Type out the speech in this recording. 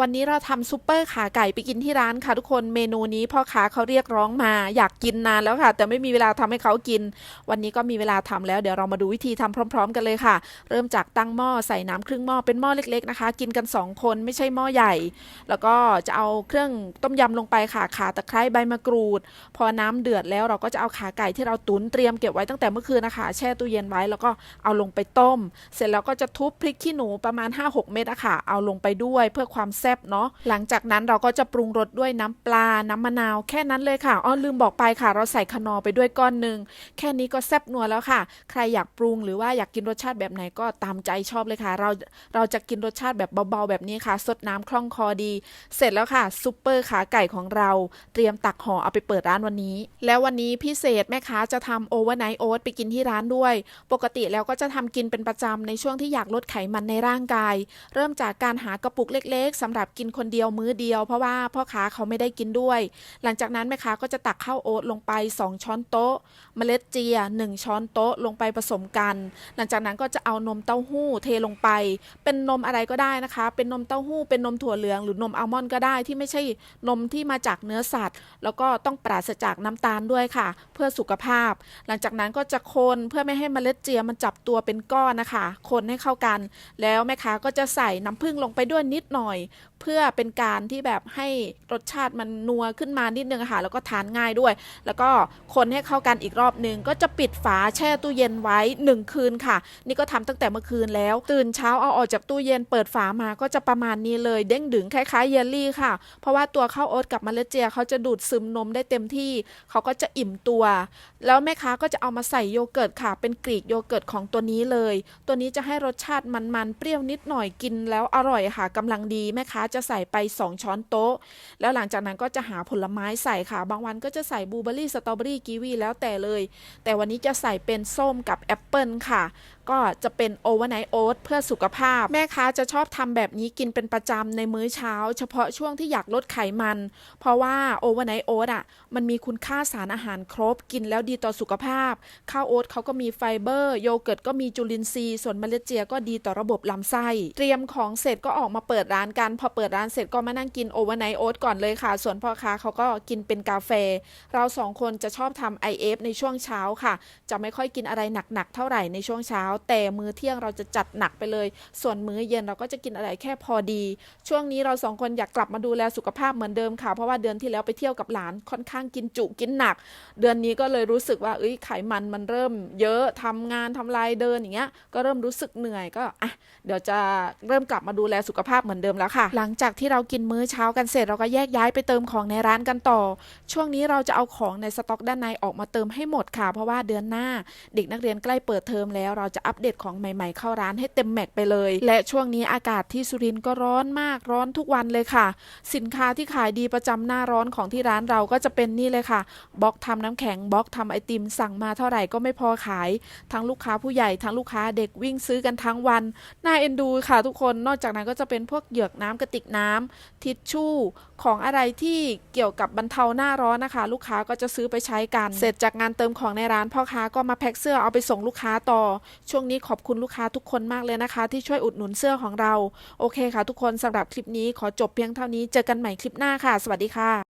วันนี้เราทำซุปเปอร์ขาไก่ไปกินที่ร้านค่ะทุกคนเมนูนี้พ่อค้าเขาเรียกร้องมาอยากกินนานแล้วค่ะ แต่ไม่มีเวลาทำให้เขากิน วันนี้ก็มีเวลาทำแล้วเดี๋ยวเรามาดูวิธีทำพร้อม ๆ กันเลยค่ะ เริ่มจากตั้งหม้อใส่น้ำครึ่งหม้อเป็นหม้อเล็ก ๆนะคะ กินกัน 2 คนไม่ใช่หม้อใหญ่ แล้วก็จะเอาเครื่องต้มยำลงไปค่ะขาตะไคร้ใบมะกรูด พอน้ำเดือดแล้วเราก็จะเอาขาไก่ที่เราตุนเตรียมเก็บไว้ตั้งแต่เมื่อคืนนะคะแช่ตู้เย็นไว้แล้วก็เอาลงไปต้ม เสร็จแล้วก็จะทุบพริกขี้หนูประมาณ5-6 เม็ดอะค่ะเอาลงไปด้วยเพื่อความแซ่บเนาะหลังจากนั้นเราก็จะปรุงรสด้วยน้ำปลา น้ำมะนาว แค่นั้นเลยค่ะอ้อลืมบอกไปค่ะ เราใส่คนอไปด้วยก้อนหนึ่งแค่นี้ก็แซ่บนัวแล้วค่ะ ใครอยากปรุงหรือว่าอยากกินรสชาติแบบไหนก็ตามใจชอบเลยค่ะ เราเราจะกินรสชาติแบบเบาๆแบบนี้ค่ะ สดน้ำคล่องคอดี เสร็จแล้วค่ะซุปเปอร์ขาไก่ของเรา เตรียมตักห่อเอาไปเปิดร้านวันนี้ แล้ววันนี้พิเศษแม่ค้าจะทำโอเวอร์ไนท์โอ๊ตไปกินที่ร้านด้วย ปกติแล้วก็จะทำกินเป็นประจำในช่วงที่อยากลดไขมันในร่างกาย เริ่มจากการหากระปุกเล็ก ๆสำหรับกินคนเดียวมื้อเดียว เพราะว่าพ่อค้าเขาไม่ได้กินด้วย หลังจากนั้นแม่ค้าก็จะตักข้าวโอ๊ตลงไป 2 ช้อนโต๊ะ เมล็ดเจีย 1 ช้อนโต๊ะลงไปผสมกัน หลังจากนั้นก็จะเอานมเต้าหู้เทลงไป เป็นนมอะไรก็ได้นะคะ เป็นนมเต้าหู้เป็นนมถั่วเหลืองหรือนมอัลมอนด์ก็ได้ที่ไม่ใช่นมที่มาจากเนื้อสัตว์ แล้วก็ต้องปราศจากน้ำตาลด้วยค่ะ เพื่อสุขภาพ หลังจากนั้นก็จะคนเพื่อไม่ให้เมล็ดเจียมันจับตัวเป็นก้อนนะคะ คนให้เข้ากัน แล้วแม่ค้าก็จะใส่น้ำผึ้งลงไปด้วยนิดหน่อยเพื่อเป็นการที่แบบให้รสชาติมันนัวขึ้นมานิดนึงค่ะแล้วก็ทานง่ายด้วย แล้วก็คนให้เข้ากันอีกรอบหนึ่งก็จะปิดฝาแช่ตู้เย็นไว้ 1 คืนค่ะ นี่ก็ทำตั้งแต่เมื่อคืนแล้ว ตื่นเช้าเอาออกจากตู้เย็นเปิดฝามาก็จะประมาณนี้เลย เด้งดึงคล้ายๆเยลลี่ค่ะ เพราะว่าตัวข้าวโอ๊ตกับเมล็ดเจียเขาจะดูดซึมนมได้เต็มที่เขาก็จะอิ่มตัว แล้วแม่ค้าก็จะเอามาใส่โยเกิร์ตค่ะ เป็นกรีกโยเกิร์ตของตัวนี้เลย ตัวนี้จะให้รสชาติมันๆเปรี้ยวนิดหน่อยกินแล้วอร่อยค่ะกำลังดีแม่คะ จะใส่ไป 2 ช้อนโต๊ะ แล้วหลังจากนั้นก็จะหาผลไม้ใส่ค่ะ บางวันก็จะใส่บลูเบอร์รี่สตรอเบอรี่กีวีแล้วแต่เลย แต่วันนี้จะใส่เป็นส้มกับแอปเปิลค่ะ ก็จะเป็นโอเวอร์ไนท์โอ๊ตเพื่อสุขภาพ แม่ค้าจะชอบทำแบบนี้กินเป็นประจำในมื้อเช้า เฉพาะช่วงที่อยากลดไขมัน เพราะว่าโอเวอร์ไนท์โอ๊ตอะมันมีคุณค่าสารอาหารครบ กินแล้วดีต่อสุขภาพ ข้าวโอ๊ตเขาก็มีไฟเบอร์ โยเกิร์ตก็มีจุลินทรีย์ ส่วนเมล็ดเจียก็ดีต่อระบบลำไส้ เตรียมของเสร็จก็ออกมาเปิดร้านกัน พอเปิดร้านเสร็จก็มานั่งกินโอเวอร์ไนท์โอ๊ตก่อนเลยค่ะ ส่วนพ่อค้าเขาก็กินเป็นกาแฟ เราสองคนจะชอบทำ IF ในช่วงเช้าค่ะ จะไม่ค่อยกินอะไรหนักๆเท่าไหร่ในช่วงเช้าแต่มื้อเที่ยงเราจะจัดหนักไปเลย ส่วนมื้อเย็นเราก็จะกินอะไรแค่พอดี ช่วงนี้เราสองคนอยากกลับมาดูแลสุขภาพเหมือนเดิมค่ะ เพราะว่าเดือนที่แล้วไปเที่ยวกับหลานค่อนข้างกินจุกินหนัก เดือนนี้ก็เลยรู้สึกว่าเอ้ยไขมันมันเริ่ม เยอะทำงานทำลายเดินอย่างเงี้ย ก็เริ่มรู้สึกเหนื่อยก็อะเดี๋ยวจะเริ่มกลับมาดูแลสุขภาพเหมือนเดิมแล้วค่ะ หลังจากที่เรากินมื้อเช้ากันเสร็จเราก็แยกย้ายไปเติมของในร้านกันต่อ ช่วงนี้เราจะเอาของในสต็อกด้านในออกมาเติมให้หมดค่ะ เพราะว่าเดือนหน้า เด็กนักเรียนใกล้เปิดเทอมแล้วเราจะอัปเดตของใหม่ๆเข้าร้านให้เต็มแม็กไปเลย และช่วงนี้อากาศที่สุรินทร์ก็ร้อนมากร้อนทุกวันเลยค่ะ สินค้าที่ขายดีประจำหน้าร้อนของที่ร้านเราก็จะเป็นนี่เลยค่ะบล็อกทำน้ำแข็งบล็อกทำไอติม สั่งมาเท่าไหร่ก็ไม่พอขาย ทั้งลูกค้าผู้ใหญ่ทั้งลูกค้าเด็กวิ่งซื้อกันทั้งวันน่าเอ็นดูค่ะทุกคนนอกจากนั้นก็จะเป็นพวกเหยือกน้ำกระติกน้ำทิชชู่ของอะไรที่เกี่ยวกับบรรเทาหน้าร้อนนะคะ ลูกค้าก็จะซื้อไปใช้กัน เสร็จจากงานเติมของในร้านพ่อค้าก็มาแพ็คเสื้อเอาไปส่งลูกค้าต่อช่วงนี้ขอบคุณลูกค้าทุกคนมากเลยนะคะ ที่ช่วยอุดหนุนเสื้อของเรา โอเคค่ะทุกคนสำหรับคลิปนี้ขอจบเพียงเท่านี้เจอกันใหม่คลิปหน้าค่ะ สวัสดีค่ะ